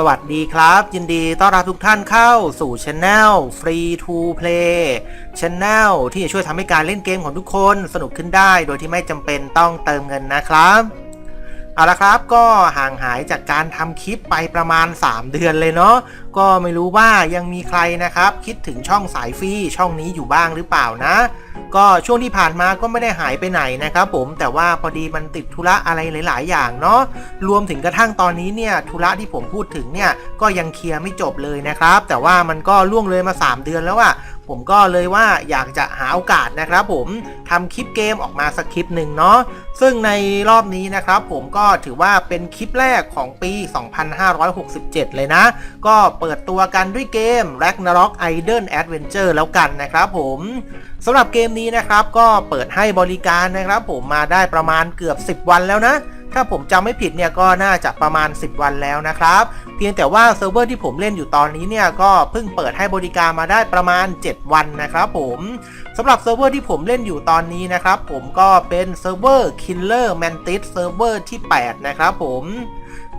สวัสดีครับ ยินดีต้อนรับทุกท่านเข้าสู่ช anel Free to Play Channel ที่จะช่วยทำให้การเล่นเกมของทุกคนสนุกขึ้นได้ โดยที่ไม่จำเป็นต้องเติมเงินนะครับ เอาละครับก็ห่างหายจากการทำคลิปไปประมาณ 3 เดือนเลยเนาะก็ไม่รู้ว่ายังมีใครนะครับ คิดถึงช่องสายฟรีช่องนี้อยู่บ้างหรือเปล่านะ ก็ช่วงที่ผ่านมาก็ไม่ได้หายไปไหนนะครับผมแต่ว่าพอดีมันติดธุระอะไรหลาย ๆ อย่างเนาะรวมถึงกระทั่งตอนนี้เนี่ยธุระที่ผมพูดถึงเนี่ยก็ยังเคลียร์ไม่จบเลยนะครับ แต่ว่ามันก็ล่วงเลยมา 3 เดือนแล้วอะ ผมก็เลยว่าอยากจะหาโอกาสนะครับผมทำคลิปเกมออกมาสักคลิปหนึ่งเนาะซึ่งในรอบนี้นะครับผมก็ถือว่าเป็นคลิปแรกของปี 2567 เลยนะ ก็เปิดตัวกันด้วยเกม Ragnarok Idle Adventure แล้วกันนะครับผมสำหรับเกมนี้นะครับก็เปิดให้บริการนะครับผมมาได้ประมาณเกือบ 10 วันแล้วนะ ถ้าผมจำไม่ผิดเนี่ยก็น่าจะประมาณ 10 วันแล้วนะครับ เพียงแต่ว่าเซิร์ฟเวอร์ที่ผมเล่นอยู่ตอนนี้เนี่ยก็เพิ่งเปิดให้บริการมาได้ประมาณ 7 วันนะครับผมสำหรับเซิร์ฟเวอร์ที่ผมเล่นอยู่ตอนนี้นะครับผมก็เป็นเซิร์ฟเวอร์ Killer Mantis เซิร์ฟเวอร์ที่ 8 นะครับผม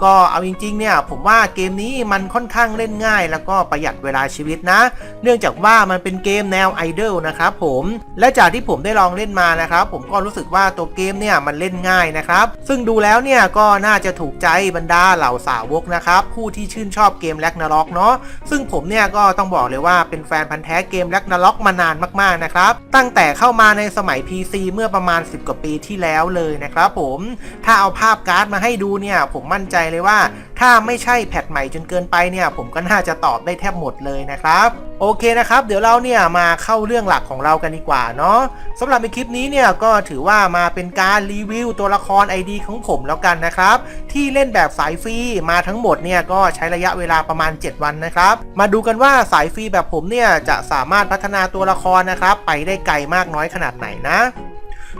ก็เอาจริงๆเนี่ยผมว่าเกมนี้มันค่อนข้างเล่นง่าย แล้วก็ประหยัดเวลาชีวิตนะ เนื่องจากว่ามันเป็นเกมแนวไอดอลนะครับผมและจากที่ผมได้ลองเล่นมานะครับผมก็รู้สึกว่าตัวเกมเนี่ยมันเล่นง่ายนะครับซึ่งดูแล้วเนี่ยก็น่าจะถูกใจบรรดาเหล่าสาวกนะครับผู้ที่ชื่นชอบเกมแล็กนาล็อกเนาะซึ่งผมเนี่ยก็ต้องบอกเลยว่าเป็นแฟนพันธ์แท้เกมแล็กนาล็อกมานานมากๆนะครับตั้งแต่เข้ามาในสมัย PC เมื่อประมาณ 10 กว่าปีที่แล้วเลยนะครับผมถ้าเอาภาพการ์ดมาให้ดูเนี่ยผมมั่นใจเลยว่า ถ้าไม่ใช่แพทใหม่จนเกินไปเนี่ยผมก็น่าจะตอบได้แทบหมดเลยนะครับโอเคนะครับ เดี๋ยวเราเนี่ยมาเข้าเรื่องหลักของเรากันดีกว่าเนาะสำหรับในคลิปนี้เนี่ยก็ถือว่ามาเป็นการรีวิวตัวละคร ID ของผมแล้วกันนะครับ ที่เล่นแบบสายฟรีมาทั้งหมดเนี่ยก็ใช้ระยะเวลาประมาณ 7 วันนะครับ มาดูกันว่าสายฟรีแบบผมเนี่ยจะสามารถพัฒนาตัวละครนะครับ ไปได้ไกลมากน้อยขนาดไหนนะ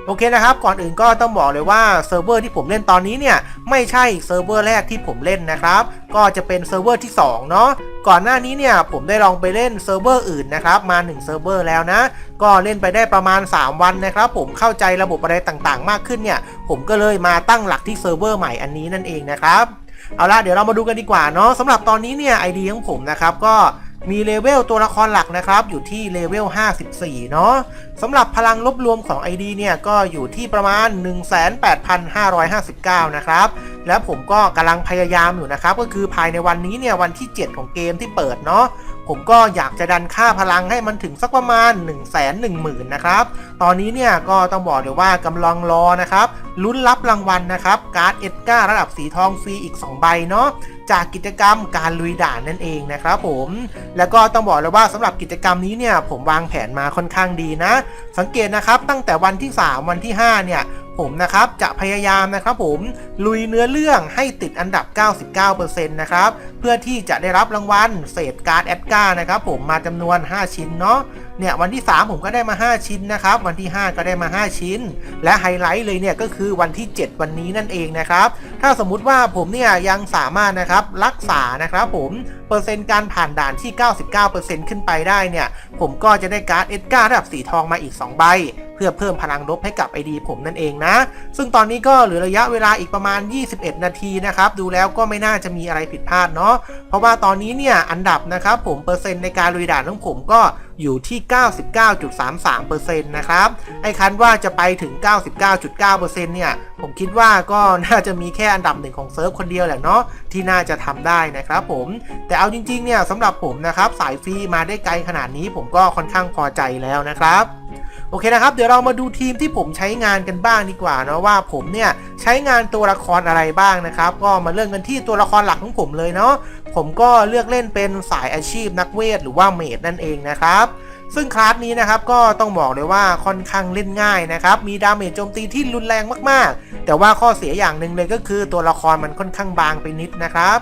โอเคนะครับ ก่อนอื่นก็ต้องบอกเลยว่าเซิร์ฟเวอร์ที่ผมเล่นตอนนี้เนี่ยไม่ใช่เซิร์ฟเวอร์แรกที่ผมเล่นนะครับ ก็จะเป็นเซิร์ฟเวอร์ที่2เนาะก่อนหน้านี้เนี่ยผมได้ลองไปเล่นเซิร์ฟเวอร์อื่นนะครับมา1เซิร์ฟเวอร์แล้วนะ ก็เล่นไปได้ประมาณ 3 วันนะครับผมเข้าใจระบบอะไรต่างๆ มากขึ้นเนี่ยผมก็เลยมาตั้งหลักที่เซิร์ฟเวอร์ใหม่อันนี้นั่นเองนะครับเอาละเดี๋ยวเรามาดูกันดีกว่าเนาะสำหรับตอนนี้เนี่ยไอเดียของผมนะครับก็ มีเลเวลตัวละครหลักนะครับ อยู่ที่เลเวล 54 เนาะสำหรับพลังลบรวมของ ID เนี่ย ก็อยู่ที่ประมาณ 18,559 นะครับ แล้วผมก็กำลังพยายามอยู่นะครับ ก็คือภายในวันนี้เนี่ย วันที่ 7 ของเกมที่เปิดเนาะ ผมก็อยากจะดันค่าพลังให้มันถึงสักประมาณ 1 1 0 0 0 0นะครับ ตอนนี้เนี่ยก็ต้องบอกเลยว่ากำลังรอนะครับลุ้นรับรางวัลนะครับ การ์ดเอ็ดการ์ระดับสีทองฟรีอีก 2 ใบเนาะจากกิจกรรมการลุยด่านนั่นเองนะครับผม แล้วก็ต้องบอกเลยว่าสำหรับกิจกรรมนี้เนี่ยผมวางแผนมาค่อนข้างดีนะ สังเกตนะครับตั้งแต่วันที่ 3 วันที่ 5 เนี่ยผมนะครับจะพยายามนะครับผมลุยเนื้อเรื่องให้ติดอันดับ 99%นะครับ พื่อที่จะได้รับรางวัลเศษการ์ดแอดการ์นะครับผมมาจำนวน 5 ชิ้นเนาะเนี่ยวันที่ 3 ผมก็ได้มา 5 ชิ้นนะครับวันที่ 5 ก็ได้มา 5 ชิ้น และไฮไลท์เลยเนี่ยก็คือวันที่ 7 วันนี้นั่นเองนะครับถ้าสมมุติว่าผมเนี่ยยังสามารถนะครับรักษานะครับผมเปอร์เซ็นต์การผ่านด่านที่ 99%ขึ้นไปได้เนี่ยผมก็จะได้การ์ดเอ็ดการ์ระดับสีทองมาอีก 2 ใบ เพื่อเพิ่มพลังลบให้กับ ID ผมนั่นเองนะ ซึ่งตอนนี้ก็เหลือระยะเวลาอีกประมาณ 21 นาทีนะครับดูแล้วก็ไม่น่าจะมีอะไรผิดพลาดเนาะเพราะว่าตอนนี้เนี่ยอันดับนะครับผมเปอร์เซ็นต์ในการลุยด่านของผมก็อยู่ที่ 99.33%นะครับไอ้คันว่าจะไปถึง 99.9%เนี่ยผมคิดว่าก็น่าจะมีแค่อันดับหนึ่งของเซิร์ฟคนเดียวแหละเนาะที่น่าจะทำได้นะครับผมแต่เอาจริงๆเนี่ยสำหรับผมนะครับสายฟรีมาได้ไกลขนาดนี้ผมก็ค่อนข้างพอใจแล้วนะครับ โอเคนะครับ เดี๋ยวเรามาดูทีมที่ผมใช้งานกันบ้างดีกว่านะว่าผมเนี่ยใช้งานตัวละครอะไรบ้างนะครับ ก็มาเริ่มกันที่ตัวละครหลักของผมเลยเนาะผมก็เลือกเล่นเป็นสายอาชีพนักเวทหรือว่าเมดนั่นเองนะครับซึ่งคลาสนี้นะครับก็ต้องบอกเลยว่าค่อนข้างเล่นง่ายนะครับ มีดาเมจโจมตีที่รุนแรงมากๆ แต่ว่าข้อเสียอย่างหนึ่งเลยก็คือตัวละครมันค่อนข้างบางไปนิดนะครับ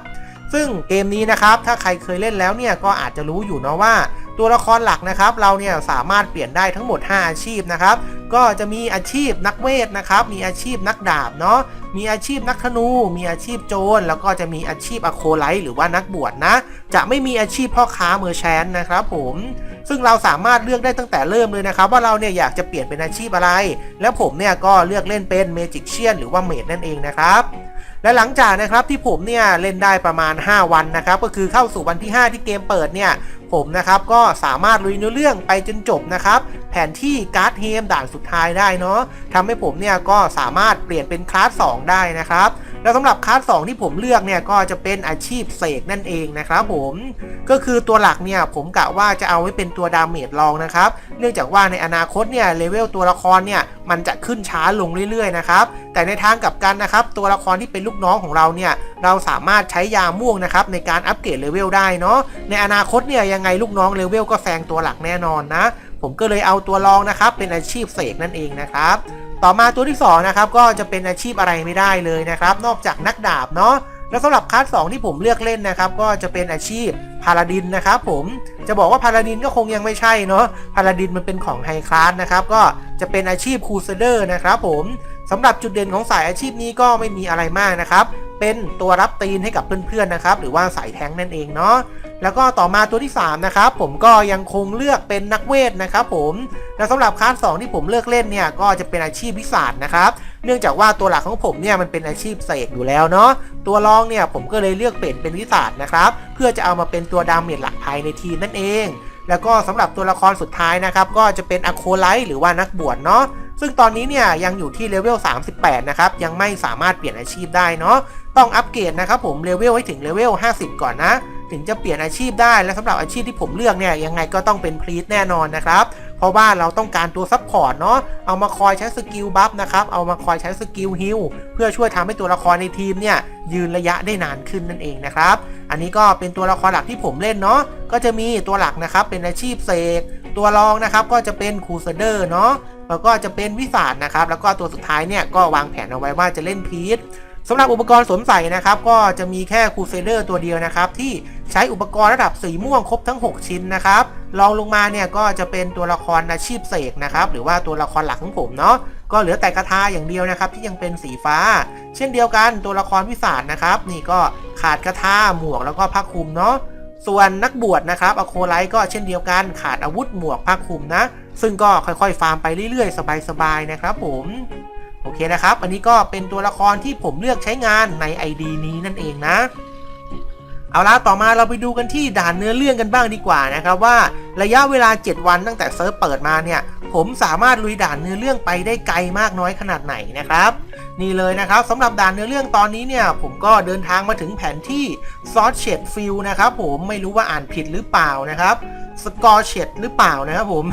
ซึ่งเกมนี้นะครับถ้าใครเคยเล่นแล้วเนี่ยก็อาจจะรู้อยู่เนาะว่า ตัวละครหลักนะครับ เราเนี่ยสามารถเปลี่ยนได้ทั้งหมด 5 อาชีพนะครับ ก็จะมีอาชีพนักเวทนะครับ มีอาชีพนักดาบเนาะ มีอาชีพนักธนู มีอาชีพโจร แล้วก็จะมีอาชีพอโคไลท์หรือว่านักบวชนะ จะไม่มีอาชีพพ่อค้าเมอร์แชนนะครับผมซึ่งเราสามารถเลือกได้ตั้งแต่เริ่มเลยนะครับ ว่าเราเนี่ยอยากจะเปลี่ยนเป็นอาชีพอะไร แล้วผมเนี่ยก็เลือกเล่นเป็นเมจิกเชียนหรือว่าเมดนั่นเองนะครับ และหลังจากนะครับที่ผมเนี่ยเล่นได้ประมาณ 5 วันนะครับก็คือเข้าสู่วันที่ 5 ที่เกมเปิดเนี่ยผมนะครับก็สามารถลุยเนื้อเรื่องไปจนจบนะครับแผนที่การ์ดเฮมด่านสุดท้ายได้เนาะทำให้ผมเนี่ยก็สามารถเปลี่ยนเป็นคลาส2ได้นะครับ แล้วสำหรับคลาส2ที่ผมเลือกเนี่ยก็จะเป็นอาชีพเสกนั่นเองนะครับผมก็คือตัวหลักเนี่ยผมกะว่าจะเอาไว้เป็นตัวดาเมจรองนะครับเนื่องจากว่าในอนาคตเนี่ยเลเวลตัวละครเนี่ยมันจะขึ้นช้าลงเรื่อยๆนะครับแต่ในทางกลับกันนะครับตัวละครที่เป็นลูกน้องของเราเนี่ยเราสามารถใช้ยาม่วงนะครับในการอัปเกรดเลเวลได้เนาะในอนาคตเนี่ยยังไงลูกน้องเลเวลก็แซงตัวหลักแน่นอนนะ ผมก็เลยเอาตัวรองนะครับเป็นอาชีพเสกนั่นเองนะครับ ต่อมาตัวที่2นะครับก็จะเป็นอาชีพอะไรไม่ได้เลยนะครับ นอกจากนักดาบเนาะแล้วสำหรับคลาส2ที่ผมเลือกเล่นนะครับ ก็จะเป็นอาชีพพาราดินนะครับผมจะบอกว่าพาราดินก็คงยังไม่ใช่เนาะพาราดินมันเป็นของไฮคลาสนะครับก็จะเป็นอาชีพคูเซเดอร์นะครับผมสำหรับจุดเด่นของสายอาชีพนี้ก็ไม่มีอะไรมากนะครับ เป็นตัวรับตีนให้กับเพื่อนๆนะครับ หรือว่าสายแทงนั่นเองเนาะแล้วก็ต่อมาตัวที่ 3 นะครับ ผมก็ยังคงเลือกเป็นนักเวทนะครับผมและสำหรับคลาส2ที่ผมเลือกเล่นเนี่ยก็จะเป็นอาชีพวิสาดนะครับ เนื่องจากว่าตัวหลักของผมเนี่ยมันเป็นอาชีพเสกอยู่แล้วเนาะตัวรองเนี่ยผมก็เลยเลือกเปลี่ยนเป็นวิสาดนะครับ เพื่อจะเอามาเป็นตัวดาเมจหลักภายในทีมนั่นเอง แล้วก็สำหรับตัวละครสุดท้ายนะครับก็จะเป็นอะโคไลท์หรือว่านักบวชเนาะซึ่งตอนนี้เนี่ยยังอยู่ที่เลเวล 38 นะครับ ยังไม่สามารถเปลี่ยนอาชีพได้เนาะต้องอัปเกรดนะครับผมเลเวลให้ถึงเลเวล 50 ก่อนนะ ถึงจะเปลี่ยนอาชีพได้และสำหรับอาชีพที่ผมเลือกเนี่ยยังไงก็ต้องเป็นพรีตแน่นอนนะครับ เพราะว่าเราต้องการตัวซับพอร์ตเนาะเอามาคอยใช้สกิลบัฟนะครับเอามาคอยใช้สกิลฮิลเพื่อช่วยทำให้ตัวละครในทีมเนี่ยยืนระยะได้นานขึ้นนั่นเองนะครับอันนี้ก็เป็นตัวละครหลักที่ผมเล่นเนาะก็จะมีตัวหลักนะครับเป็นอาชีพเสกตัวรองนะครับก็จะเป็นครูเซเดอร์เนาะแล้วก็จะเป็นวิสาดนะครับ แล้วก็ตัวสุดท้ายเนี่ยก็วางแผนเอาไว้ว่าจะเล่นพีทสำหรับอุปกรณ์สวมใส่นะครับก็จะมีแค่คูเซเดอร์ตัวเดียวนะครับ ที่ใช้อุปกรณ์ระดับสีม่วงครบทั้ง 6 ชิ้นนะครับรองลงมาเนี่ยก็จะเป็นตัวละครอาชีพเสกนะครับหรือว่าตัวละครหลักของผมเนาะ ก็เหลือแต่กระทาอย่างเดียวนะครับที่ยังเป็นสีฟ้า เช่นเดียวกันตัวละครวิสาดนะครับ นี่ก็ขาดกระทาหมวกแล้วก็ผ้าคลุมเนาะส่วนนักบวชนะครับอโคไลก็เช่นเดียวกันขาดอาวุธหมวกผ้าคลุมนะ ซึ่งก็ค่อยๆ ฟาร์มไปเรื่อยๆ สบายๆนะครับผมโอเคนะครับ อันนี้ก็เป็นตัวละครที่ผมเลือกใช้งานใน ID นี้นั่นเองนะ เอาละต่อมาเราไปดูกันที่ด่านเนื้อเรื่องกันบ้างดีกว่านะครับว่าระยะเวลา 7 วันตั้งแต่เซิร์ฟเปิดมาเนี่ย ผมสามารถลุยด่านเนื้อเรื่องไปได้ไกลมากน้อยขนาดไหนนะครับ นี่เลยนะครับสำหรับด่านเนื้อเรื่องตอนนี้เนี่ยผมก็เดินทางมาถึงแผนที่ซอสเชดฟิลนะครับผมไม่รู้ว่าอ่านผิดหรือเปล่านะครับ สกอร์เชดหรือเปล่านะครับผม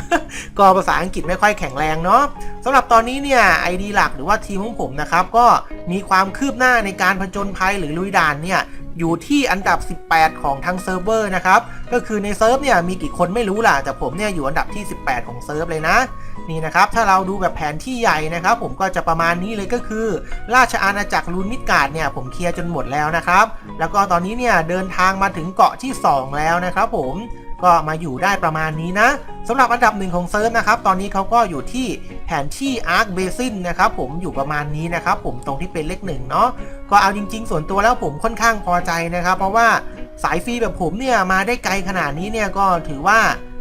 ก็ภาษาอังกฤษไม่ค่อยแข็งแรงเนาะสำหรับตอนนี้เนี่ยไอดีหลักหรือว่าทีมของผมนะครับ ก็มีความคืบหน้าในการผจญภัยหรือลุยด่านเนี่ยอยู่ที่อันดับ 18 ของทั้งเซิร์ฟเวอร์นะครับ ก็คือในเซิร์ฟเนี่ยมีกี่คนไม่รู้ล่ะ แต่ผมเนี่ยอยู่อันดับที่ 18 ของเซิร์ฟเลยนะ นี่นะครับ ถ้าเราดูแบบแผนที่ใหญ่นะครับ ผมก็จะประมาณนี้เลยก็คือ ราชอาณาจักรลูนมิดการ์ดเนี่ยผมเคลียร์จนหมดแล้วนะครับ แล้วก็ตอนนี้เนี่ยเดินทางมาถึงเกาะที่ 2 แล้วนะครับผม ก็มาอยู่ได้ประมาณนี้นะสำหรับอันดับหนึ่งของเซิร์ฟนะครับ ตอนนี้เขาก็อยู่ที่แผนที่อาร์คเบซินนะครับผมอยู่ประมาณนี้นะครับผมตรงที่เป็นเลขหนึ่งเนาะก็เอาจริง ๆ ส่วนตัวแล้วผมค่อนข้างพอใจนะครับ เพราะว่าสายฟรีแบบผมเนี่ยมาได้ไกลขนาดนี้เนี่ยก็ถือว่า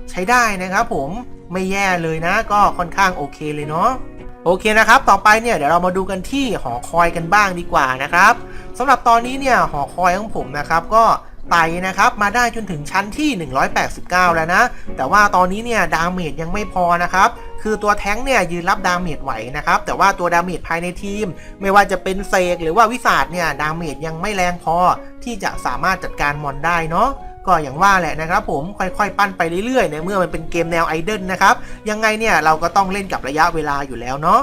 ใช้ได้นะครับผมไม่แย่เลยนะ ก็ค่อนข้างโอเคเลยเนาะโอเคนะครับ ต่อไปเนี่ยเดี๋ยวเรามาดูกันที่หอคอยกันบ้างดีกว่านะครับสำหรับตอนนี้เนี่ยหอคอยของผมนะครับก็ ไต่นะครับมาได้จนถึงชั้นที่ 189 แล้วนะ แต่ว่าตอนนี้เนี่ยดาเมจยังไม่พอนะครับคือตัวแท้งเนี่ยยืนรับดาเมจไหวนะครับแต่ว่าตัวดาเมจภายในทีม ไม่ว่าจะเป็นเซกหรือว่าวิสาดเนี่ยดาเมจยังไม่แรงพอ ที่จะสามารถจัดการมอนได้เนาะก็อย่างว่าแหละนะครับผมค่อยๆ ปั้นไปเรื่อยๆในเมื่อมันเป็นเกมแนวไอดอลนะครับยังไงเนี่ยเราก็ต้องเล่นกับระยะเวลาอยู่แล้วเนาะ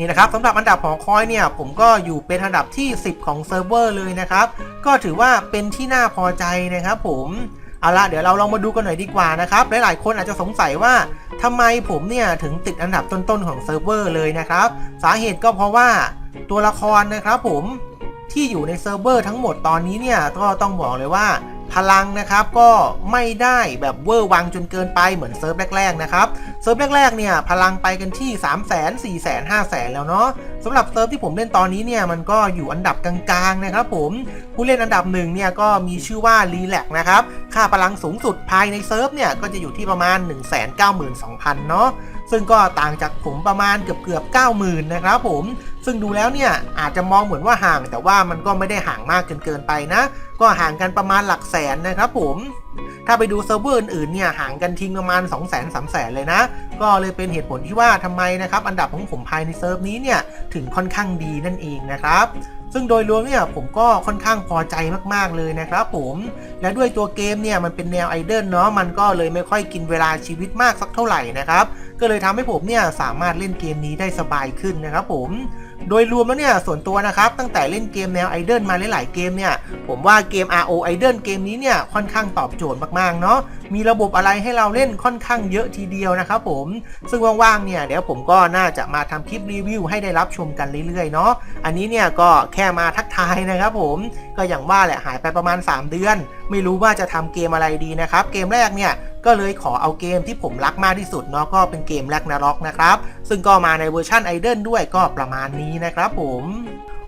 นี่นะครับสำหรับอันดับหอคอยเนี่ยผมก็อยู่เป็นอันดับที่ 10 ของเซิร์ฟเวอร์เลยนะครับ ก็ถือว่าเป็นที่น่าพอใจนะครับผมเอาละเดี๋ยวเราลองมาดูกันหน่อยดีกว่านะครับ หลายๆ คนอาจจะสงสัยว่าทำไมผมเนี่ยถึงติดอันดับต้นๆของเซิร์ฟเวอร์เลยนะครับ สาเหตุก็เพราะว่าตัวละครนะครับผมที่อยู่ในเซิร์ฟเวอร์ทั้งหมดตอนนี้เนี่ยก็ต้องบอกเลยว่า พลังนะครับก็ไม่ได้แบบเวอร์วังจนเกินไปเหมือนเซิร์ฟแรกๆนะครับเซิร์ฟแรกๆเนี่ยพลังไปกันที่ 3 0 0 0 0 0 4 0 0 0 0 5 0 0 0 แล้วเนาะสำหรับเซิร์ฟที่ผมเล่นตอนนี้เนี่ยมันก็อยู่อันดับกลางๆนะครับผมผู้เล่นอันดับหนึ่งเนี่ยก็มีชื่อว่ารีแลกนะครับค่าพลังสูงสุดภายในเซิร์ฟเนี่ยก็จะอยู่ที่ประมาณ 192,000 เนาะซึ่งก็ต่างจากผมประมาณเกือบเกือบ 90,000 นะครับผม ซึ่งดูแล้วเนี่ยอาจจะมองเหมือนว่าห่าง แต่ว่ามันก็ไม่ได้ห่างมากจนเกินไปนะ ก็ห่างกันประมาณหลักแสนนะครับผม ถ้าไปดูเซิร์ฟเวอร์อื่นๆเนี่ยห่างกันทิ้งประมาณ 2 0 0 0 0 0 3 0 0 0 เลยนะ ก็เลยเป็นเหตุผลที่ว่าทำไมนะครับอันดับของผมภายในเซิร์ฟนี้เนี่ยถึงค่อนข้างดีนั่นเองนะครับซึ่งโดยรวมเนี่ยผมก็ค่อนข้างพอใจมากๆเลยนะครับผม และด้วยตัวเกมเนี่ยมันเป็นแนวไอเดิลเนาะมันก็เลยไม่ค่อยกินเวลาชีวิตมากสักเท่าไหร่นะครับ ก็เลยทำให้ผมเนี่ยสามารถเล่นเกมนี้ได้สบายขึ้นนะครับผมโดยรวมแล้วเนี่ยส่วนตัวนะครับตั้งแต่เล่นเกมแนวไอเดิลมาหลายๆเกมเนี่ยผมว่าเกม RO ไอเดิลเกมนี้เนี่ยค่อนข้างตอบโจทย์มากๆเนาะมีระบบอะไรให้เราเล่นค่อนข้างเยอะทีเดียวนะครับผมซึ่งว่างๆเนี่ยเดี๋ยวผมก็น่าจะมาทำคลิปรีวิวให้ได้รับชมกันเรื่อยๆเนาะอันนี้เนี่ยก็แค่มาทักทายนะครับผมก็อย่างว่าแหละหายไปประมาณ 3 เดือน ไม่รู้ว่าจะทำเกมอะไรดีนะครับเกมแรกเนี่ยก็เลยขอเอาเกมที่ผมรักมากที่สุดเนาะก็เป็นเกมแรกนาร็อกนะครับ ซึ่งก็มาในเวอร์ชันไอเดิลด้วยก็ประมาณนี้นะครับผม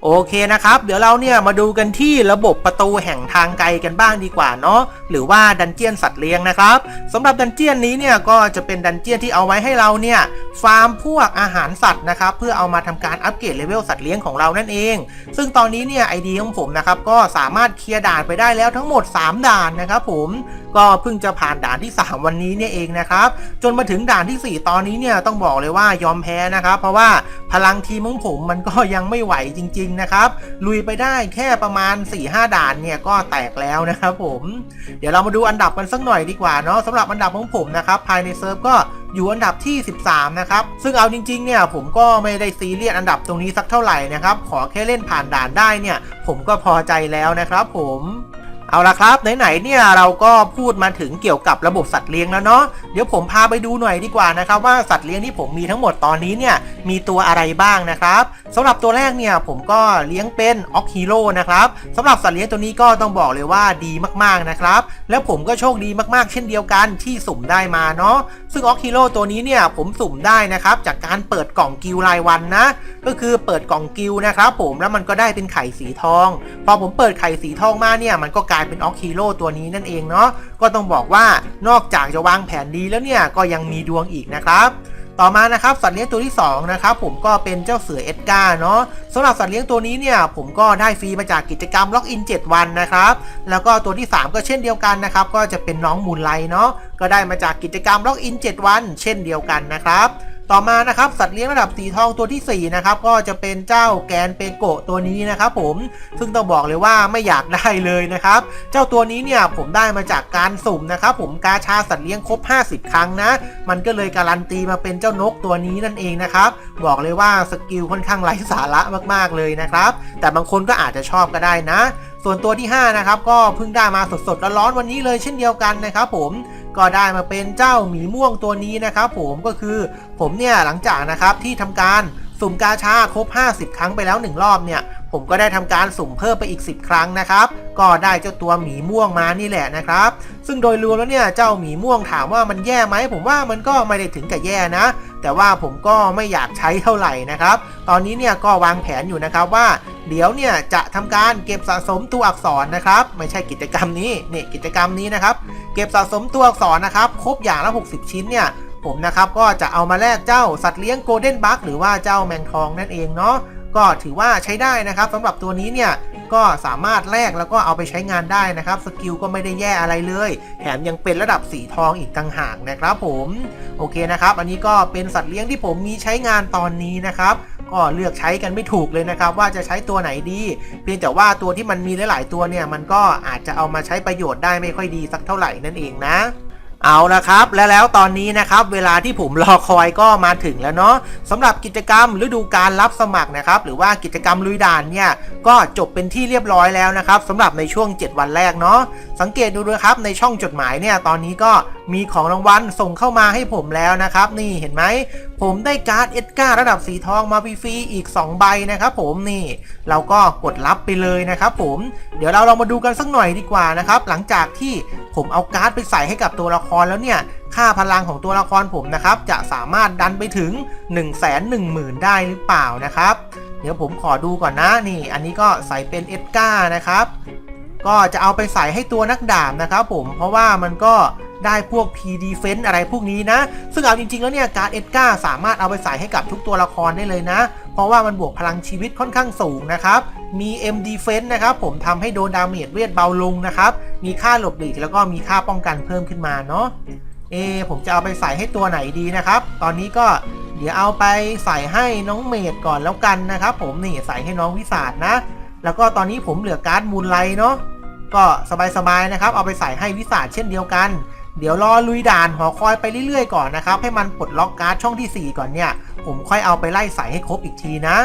โอเคนะครับ เดี๋ยวเราเนี่ยมาดูกันที่ระบบประตูแห่งทางไกลกันบ้างดีกว่าเนาะ หรือว่าดันเจียนสัตว์เลี้ยงนะครับสำหรับดันเจียนนี้เนี่ยก็จะเป็นดันเจียนที่เอาไว้ให้เราเนี่ยฟาร์มพวกอาหารสัตว์นะครับเพื่อเอามาทำการอัปเกรดเลเวลสัตว์เลี้ยงของเรานั่นเอง ซึ่งตอนนี้เนี่ยไอเดีของผมนะครับก็สามารถเคลียร์ด่านไปได้แล้วทั้งหมด 3 ด่านนะครับผมก็เพิ่งจะผ่านด่านที่ 3 วันนี้เนี่ยเองนะครับจนมาถึงด่านที่ 4 ตอนนี้เนี่ยต้องบอกเลยว่ายอมแพ้นะครับ เพราะว่าพลังทีมของผมมันก็ยังไม่ไหวจริง ๆนะครับ ลุยไปได้แค่ประมาณ 4-5 ด่านเนี่ยก็แตกแล้วนะครับผมเดี๋ยวเรามาดูอันดับกันสักหน่อยดีกว่าเนาะสำหรับอันดับของผมนะครับภายในเซิร์ฟก็อยู่อันดับที่ 13 นะครับ ซึ่งเอาจริงๆ เนี่ย ผมก็ไม่ได้ซีเรียสอันดับตรงนี้สักเท่าไหร่นะครับ ขอแค่เล่นผ่านด่านได้เนี่ย ผมก็พอใจแล้วนะครับผมเอาละครับไหนๆเนี่ยเราก็พูดมาถึงเกี่ยวกับระบบสัตว์เลี้ยงแล้วเนาะเดี๋ยวผมพาไปดูหน่อยดีกว่านะครับว่าสัตว์เลี้ยงที่ผมมีทั้งหมดตอนนี้เนี่ย มีตัวอะไรบ้างนะครับสำหรับตัวแรกเนี่ยผมก็เลี้ยงเป็นออกฮีโร่นะครับสำหรับสัตว์เลี้ยงตัวนี้ก็ต้องบอกเลยว่าดีมากๆนะครับ แล้วผมก็โชคดีมากๆ เช่นเดียวกันที่สุ่มได้มาเนาะซึ่งออกฮีโร่ตัวนี้เนี่ยผมสุ่มได้นะครับจากการเปิดกล่องกิลรายวันนะก็คือเปิดกล่องกิลนะครับผมแล้วมันก็ได้เป็นไข่สีทอง พอผมเปิดไข่สีทองมาเนี่ยมันก็กลายเป็นออกฮีโร่ตัวนี้นั่นเองเนาะก็ต้องบอกว่านอกจากจะวางแผนดีแล้วเนี่ยก็ยังมีดวงอีกนะครับ ต่อมานะครับสัตว์เลี้ยงตัวที่2นะครับผมก็เป็นเจ้าเสือเอ็ดการ์เนาะสำหรับสัตว์เลี้ยงตัวนี้เนี่ยผมก็ได้ฟรีมาจากกิจกรรมล็อกอิน 7 วันนะครับแล้วก็ตัวที่ 3 ก็เช่นเดียวกันนะครับก็จะเป็นน้องมูลไลเนาะก็ได้มาจากกิจกรรมล็อกอิน 7 วัน เช่นเดียวกันนะครับ ต่อมานะครับสัตว์เลี้ยงระดับสีทองตัวที่ 4 นะครับ ก็จะเป็นเจ้าแกนเปโกะตัวนี้นะครับ ผมซึ่งต้องบอกเลยว่าไม่อยากได้เลยนะครับ เจ้าตัวนี้เนี่ยผมได้มาจากการสุ่มนะครับ ผมกาชาสัตว์เลี้ยงครบ 50 ครั้งนะ มันก็เลยการันตีมาเป็นเจ้านกตัวนี้นั่นเองนะครับ บอกเลยว่าสกิลค่อนข้างไร้สาระมากๆเลยนะครับ แต่บางคนก็อาจจะชอบก็ได้นะ ส่วนตัวที่ 5 นะครับ ก็เพิ่งได้มาสดๆร้อนๆวันนี้เลยเช่นเดียวกันนะครับผมก็ได้มาเป็นเจ้าหมีม่วงตัวนี้นะครับผมก็คือผมเนี่ยหลังจากนะครับที่ทำการสุ่มกาชาครบ 50 ครั้งไปแล้ว 1 รอบเนี่ย ผมก็ได้ทำการสุ่มเพิ่มไปอีก 10 ครั้งนะครับ ก็ได้เจ้าตัวหมีม่วงมานี่แหละนะครับ ซึ่งโดยรวมแล้วเนี่ยเจ้าหมีม่วงถามว่ามันแย่ไหมผมว่ามันก็ไม่ได้ถึงกับแย่นะ แต่ว่าผมก็ไม่อยากใช้เท่าไหร่นะครับ ตอนนี้เนี่ยก็วางแผนอยู่นะครับว่าเดี๋ยวเนี่ยจะทำการเก็บสะสมตัวอักษรนะครับ ไม่ใช่กิจกรรมนี้นี่กิจกรรมนี้นะครับ เก็บสะสมตัวอักษรนะครับ ครบอย่างละ 60 ชิ้นเนี่ยผมนะครับก็จะเอามาแลกเจ้าสัตว์เลี้ยงโกลเด้นบัคหรือว่าเจ้าแมงทองนั่นเองเนาะก็ถือว่าใช้ได้นะครับสำหรับตัวนี้เนี่ย ก็สามารถแลกแล้วก็เอาไปใช้งานได้นะครับ สกิลก็ไม่ได้แย่อะไรเลย แถมยังเป็นระดับสีทองอีกต่างหากนะครับผมโอเคนะครับ อันนี้ก็เป็นสัตว์เลี้ยงที่ผมมีใช้งานตอนนี้นะครับก็เลือกใช้กันไม่ถูกเลยนะครับ ว่าจะใช้ตัวไหนดี เพียงแต่ว่าตัวที่มันมีหลาย ๆ ตัวเนี่ยมันก็อาจจะเอามาใช้ประโยชน์ได้ไม่ค่อยดีสักเท่าไหร่นั่นเองนะ เอาละครับ และแล้วตอนนี้นะครับเวลาที่ผมรอคอยก็มาถึงแล้วเนาะสำหรับกิจกรรมฤดูการรับสมัครนะครับหรือว่ากิจกรรมลุยด่านเนี่ยก็จบเป็นที่เรียบร้อยแล้วนะครับสำหรับในช่วง 7 วันแรกเนาะสังเกตดูด้วยครับในช่องจดหมายเนี่ยตอนนี้ก็มีของรางวัลส่งเข้ามาให้ผมแล้วนะครับ นี่เห็นไหม ผมได้การ์ดเอ็ดการ์ระดับสีทองมาฟรีๆอีก 2 ใบนะครับผมนี่เราก็กดรับไปเลยนะครับผมเดี๋ยวเราลองมาดูกันสักหน่อยดีกว่านะครับ หลังจากที่ผมเอาการ์ดไปใส่ให้กับตัวละครแล้วเนี่ยค่าพลังของตัวละครผมนะครับ จะสามารถดันไปถึง 1 1 0 0 0 0 ได้หรือเปล่านะครับ เดี๋ยวผมขอดูก่อนนะนี่ อันนี้ก็ใส่เป็นเอ็ดการ์นะครับ ก็จะเอาไปใส่ให้ตัวนักดาบนะครับผมเพราะว่ามันก็ ได้พวก P Defense อะไรพวกนี้นะ ซึ่งเอาจริง ๆ แล้วเนี่ยการ์ดเอ็ดการ์สามารถเอาไปใส่ให้กับทุกตัวละครได้เลยนะ เพราะว่ามันบวกพลังชีวิตค่อนข้างสูงนะครับ มี M Defense นะครับผมทำให้โดนดาเมจเวทเบาลงนะครับ มีค่าหลบหลีกแล้วก็มีค่าป้องกันเพิ่มขึ้นมาเนาะเอผมจะเอาไปใส่ให้ตัวไหนดีนะครับ ตอนนี้ก็เดี๋ยวเอาไปใส่ให้น้องเมดก่อนแล้วกันนะครับผมนี่ใส่ให้น้องวิสาดนะ แล้วก็ตอนนี้ผมเหลือการ์ดมูลไลเนาะก็สบายๆนะครับ เอาไปใส่ให้วิสาดเช่นเดียวกัน เดี๋ยวรอลุยด่านหอคอยไปเรื่อยๆก่อนนะครับ ให้มันปลดล็อกการ์ดช่องที่ 4 ก่อนเนี่ย ผมค่อยเอาไปไล่ใส่ให้ครบอีกทีนะ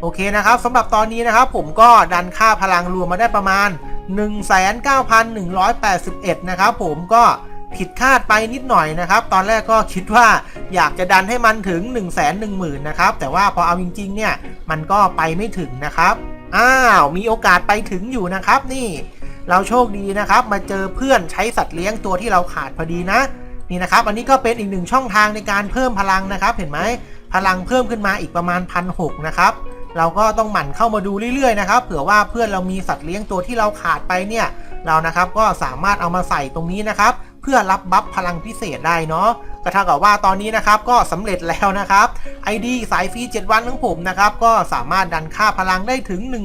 โอเคนะครับสำหรับตอนนี้นะครับ ผมก็ดันค่าพลังรวมมาได้ประมาณ 19,181 นะครับผมก็ผิดคาดไปนิดหน่อยนะครับ ตอนแรกก็คิดว่าอยากจะดันให้มันถึง 1 1 0 0 0 0นะครับ แต่ว่าพอเอาจริง ๆ เนี่ย มันก็ไปไม่ถึงนะครับ อ้าว มีโอกาสไปถึงอยู่นะครับนี่ เราโชคดีนะครับ มาเจอเพื่อนใช้สัตว์เลี้ยงตัวที่เราขาดพอดีนะ นี่นะครับ อันนี้ก็เป็นอีกหนึ่งช่องทางในการเพิ่มพลังนะครับ เห็นไหมพลังเพิ่มขึ้นมาอีกประมาณพันหนะครับเราก็ต้องหมั่นเข้ามาดูเรื่อยๆนะครับ เผื่อว่าเพื่อนเรามีสัตว์เลี้ยงตัวที่เราขาดไปเนี่ยเรานะครับก็สามารถเอามาใส่ตรงนี้นะครับ เพื่อรับบัฟพลังพิเศษได้เนาะ ก็เท่ากับว่าตอนนี้นะครับก็สำเร็จแล้วนะครับ ID สายฟรี 7 วันของผมนะครับก็สามารถดันค่าพลังได้ถึง 1 1 0 0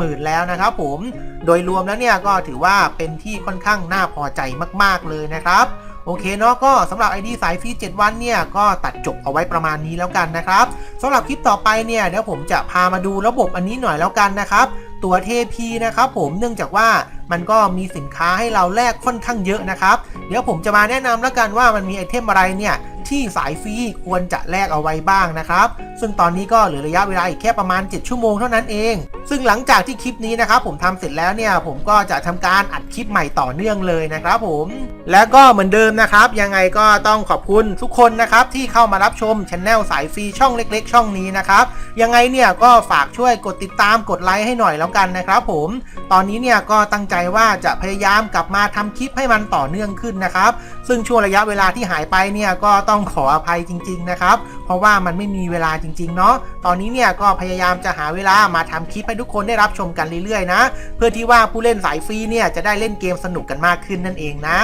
0 0 แล้วนะครับผม โดยรวมแล้วเนี่ยก็ถือว่าเป็นที่ค่อนข้างน่าพอใจมาก ๆ เลยนะครับโอเคเนาะก็สำหรับ ID สายฟรี7 วันเนี่ยก็ตัดจบเอาไว้ประมาณนี้แล้วกันนะครับสำหรับคลิปต่อไปเนี่ยเดี๋ยวผมจะพามาดูระบบอันนี้หน่อยแล้วกันนะครับ ตัวเทพีนะครับผมเนื่องจากว่า มันก็มีสินค้าให้เราแลกค่อนข้างเยอะนะครับ เดี๋ยวผมจะมาแนะนำแล้วกันว่ามันมีไอเทมอะไรเนี่ย ที่สายฟรีควรจะแลกเอาไว้บ้างนะครับ ซึ่งตอนนี้ก็เหลือระยะเวลาอีกแค่ประมาณ 7 ชั่วโมงเท่านั้นเอง ซึ่งหลังจากที่คลิปนี้นะครับผมทำเสร็จแล้วเนี่ยผมก็จะทำการอัดคลิปใหม่ต่อเนื่องเลยนะครับผมและก็เหมือนเดิมนะครับ ยังไงก็ต้องขอบคุณทุกคนนะครับที่เข้ามารับชมช anel สายฟรีช่องเล็ก ๆ ช่องนี้นะครับยังไงเนี่ยก็ฝากช่วยกดติดตามกดไลค์ให้หน่อยแล้วกันนะครับ ผม ตอนนี้เนี่ยก็ตั้งใจว่าจะพยายามกลับมาทำคลิปให้มันต่อเนื่องขึ้นนะครับ ซึ่งช่วงระยะเวลาที่หายไปเนี่ยก็ต้อง้องขออภัยจริง ๆ นะครับ เพราะว่ามันไม่มีเวลาจริง ๆ เนาะตอนนี้เนี่ยก็พยายามจะหาเวลามาทำคลิปให้ทุกคนได้รับชมกันเรื่อยๆนะ เพื่อที่ว่าผู้เล่นสายฟรีเนี่ยจะได้เล่นเกมสนุกกันมากขึ้นนั่นเองนะ